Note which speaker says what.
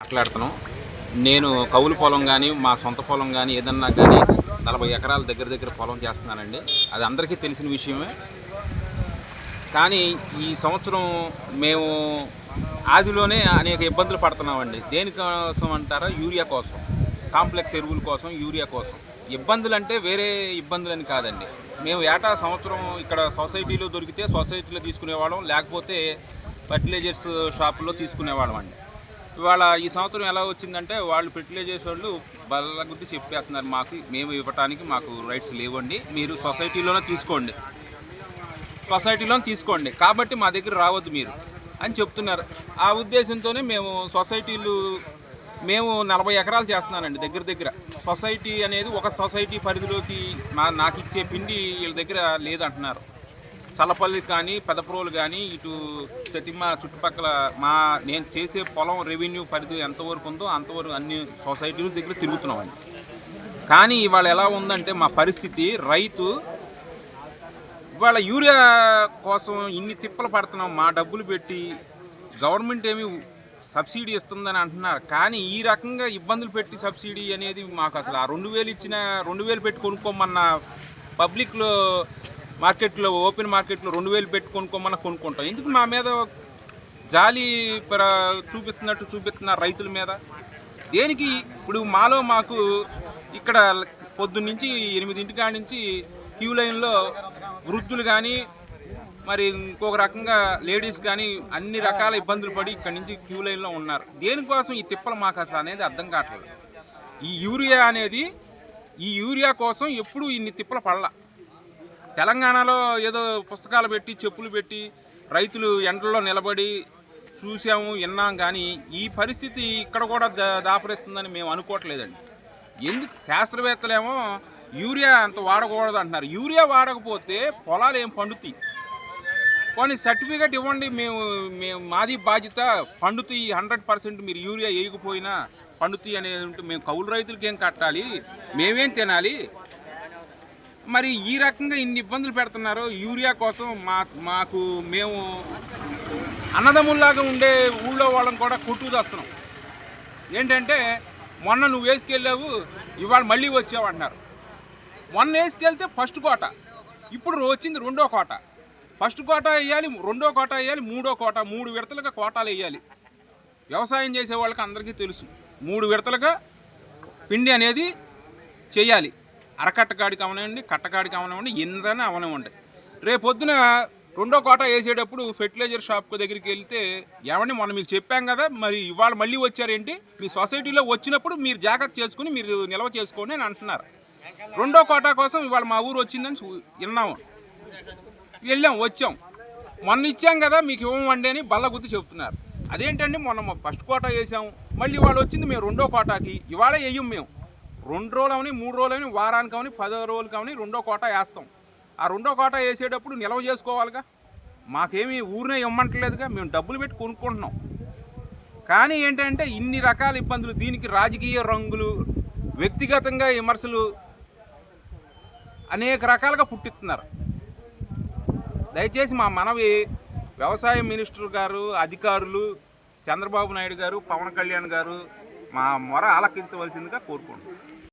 Speaker 1: మాట్లాడుతున్నాం. నేను కౌలు పొలం కానీ మా సొంత పొలం కానీ ఏదన్నా కానీ నలభై ఎకరాల దగ్గర దగ్గర పొలం చేస్తున్నానండి. అది అందరికీ తెలిసిన విషయమే. కానీ ఈ సంవత్సరం మేము ఆదిలోనే అనేక ఇబ్బందులు పడుతున్నామండి. దేనికోసం అంటారా? యూరియా కోసం. కాంప్లెక్స్ ఎరువుల కోసం యూరియా కోసం. ఇబ్బందులు అంటే వేరే ఇబ్బందులని కాదండి. మేము ఏటా సంవత్సరం ఇక్కడ సొసైటీలో దొరికితే సొసైటీలో తీసుకునేవాళ్ళం లేకపోతే ఫర్టిలైజర్స్ షాపులో తీసుకునేవాళ్ళం అండి ఇవాళ ఈ సంవత్సరం ఎలా వచ్చిందంటే వాళ్ళు ఫెర్టిలైజర్స్ వాళ్ళు బల్ల గుద్ది చెప్పేస్తున్నారు మాకు మేము ఇవ్వటానికి మాకు రైట్స్ లేవండి. మీరు సొసైటీలోనే తీసుకోండి. సొసైటీలోనే తీసుకోండి. కాబట్టి మా దగ్గర రావద్దు మీరు అని చెప్తున్నారు. ఆ ఉద్దేశంతోనే మేము సొసైటీలు మేము నలభై ఎకరాలు చేస్తున్నానండి దగ్గర దగ్గర. సొసైటీ అనేది ఒక సొసైటీ పరిధిలోకి మా నాకు ఇచ్చే పిండి వీళ్ళ దగ్గర లేదంటున్నారు. చల్లపల్లి కానీ పెదప్రోలు కానీ ఇటు ప్రతిమ చుట్టుపక్కల మా నేను చేసే పొలం రెవెన్యూ పరిధి ఎంతవరకు ఉందో అంతవరకు అన్ని సొసైటీల దగ్గర తిరుగుతున్నామండి కానీ ఇవాళ ఎలా ఉందంటే మా పరిస్థితి రైతు ఇవాళ యూరియా కోసం ఇన్ని తిప్పలు పడుతున్నాం మా డబ్బులు పెట్టి గవర్నమెంట్ ఏమి సబ్సిడీ ఇస్తుందని అంటున్నారు. కానీ ఈ రకంగా ఇబ్బందులు పెట్టి సబ్సిడీ అనేది మాకు అసలు ఆ రెండు వేలు ఇచ్చిన రెండు వేలు పెట్టి కొనుక్కోమన్న పబ్లిక్లో మార్కెట్లో ఓపెన్ మార్కెట్లో రెండు వేలు పెట్టుకొనుకోమని కొనుక్కుంటాం. ఎందుకు మా మీద జాలి చూపిస్తున్నట్టు చూపిస్తున్నారు రైతుల మీద? దేనికి? ఇప్పుడు మాలో మాకు ఇక్కడ పొద్దున్నుంచి ఎనిమిదింటి కాడి నుంచి క్యూ లైన్లో వృద్ధులు కానీ మరి ఇంకొక రకంగా లేడీస్ కానీ అన్ని రకాల ఇబ్బందులు పడి ఇక్కడి నుంచి క్యూ లైన్లో ఉన్నారు. దేనికోసం ఈ తిప్పలు మాకు అసలు అనేది అర్థం కావట్లేదు. ఈ యూరియా అనేది ఈ యూరియా కోసం ఎప్పుడూ ఇన్ని తిప్పలు పడలా. తెలంగాణలో ఏదో పుస్తకాలు పెట్టి చెప్పులు పెట్టి రైతులు ఎండల్లో నిలబడి చూసాము విన్నాం కానీ ఈ పరిస్థితి ఇక్కడ కూడా దా- దాపరిస్తుందని మేము అనుకోవట్లేదండి. ఎందుకు? శాస్త్రవేత్తలేమో యూరియా అంత వాడకూడదు అంటున్నారు. యూరియా వాడకపోతే పొలాలు ఏం పండుతాయి? కొన్ని సర్టిఫికేట్ ఇవ్వండి మేము మేము మాది బాధ్యత పండుతాయి హండ్రెడ్ పర్సెంట్ మీరు యూరియా వేయకపోయినా పండుతాయి అనేది ఉంటే మేము కౌలు రైతులకి ఏం కట్టాలి? మేమేం తినాలి? మరి ఈ రకంగా ఇన్ని ఇబ్బందులు పెడుతున్నారు. యూరియా కోసం మా మాకు మేము అన్నదమ్ముల్లాగా ఉండే ఊళ్ళో వాళ్ళని కూడా కొట్టు ఏంటంటే మొన్న నువ్వు వేసుకెళ్ళావు ఇవాళ మళ్ళీ వచ్చావు అంటున్నారు. మొన్న వేసుకెళ్తే ఫస్ట్ కోట ఇప్పుడు వచ్చింది రెండో కోట. ఫస్ట్ కోట వేయాలి రెండో కోట వేయాలి మూడో కోట మూడు విడతలుగా కోటాలు వేయాలి. వ్యవసాయం చేసే వాళ్ళకి అందరికీ తెలుసు. మూడు విడతలుగా పిండి అనేది చేయాలి. అరకట్ట కాడికి అవనివ్వండి కట్టకాడికి అవనివ్వండి ఎంతైనా అవనివ్వండి. రేపొద్దున రెండో కోట వేసేటప్పుడు ఫెర్టిలైజర్ షాప్ దగ్గరికి వెళ్తే ఏమండి మొన్న మీకు చెప్పాం కదా మరి ఇవాళ మళ్ళీ వచ్చారేంటి? మీ సొసైటీలో వచ్చినప్పుడు మీరు జాగ్రత్త చేసుకుని మీరు నిల్వ చేసుకోండి అని అంటున్నారు. రెండో కోటా కోసం ఇవాళ మా ఊరు వచ్చిందని చూ- విన్నాము వెళ్ళాం వచ్చాం. మొన్న ఇచ్చాం కదా మీకు ఇవ్వమండి అని బల్ల గుర్తు చెప్తున్నారు. అదేంటండి మొన్న ఫస్ట్ కోటా వేసాం మళ్ళీ ఇవాళ వచ్చింది మేము రెండో కోటాకి ఇవాళ వేయం మేము. రెండు రోజులు అవని మూడు రోజులు అవని వారానికి అవని పదో రోజులకి అవని రెండో కోటా వేస్తాం. ఆ రెండో కోటా వేసేటప్పుడు నిల్వ చేసుకోవాలిగా. మాకేమీ ఊరినే ఇవ్వమంటలేదుగా మేము డబ్బులు పెట్టి కొనుక్కుంటున్నాం. కానీ ఏంటంటే ఇన్ని రకాల ఇబ్బందులు దీనికి రాజకీయ రంగులు వ్యక్తిగతంగా విమర్శలు అనేక రకాలుగా పుట్టిస్తున్నారు. దయచేసి మా మనవి వ్యవసాయ మినిస్టర్ గారు అధికారులు చంద్రబాబు నాయుడు గారు పవన్ కళ్యాణ్ గారు మా మొర ఆలకించవలసిందిగా కోరుకుంటున్నాం.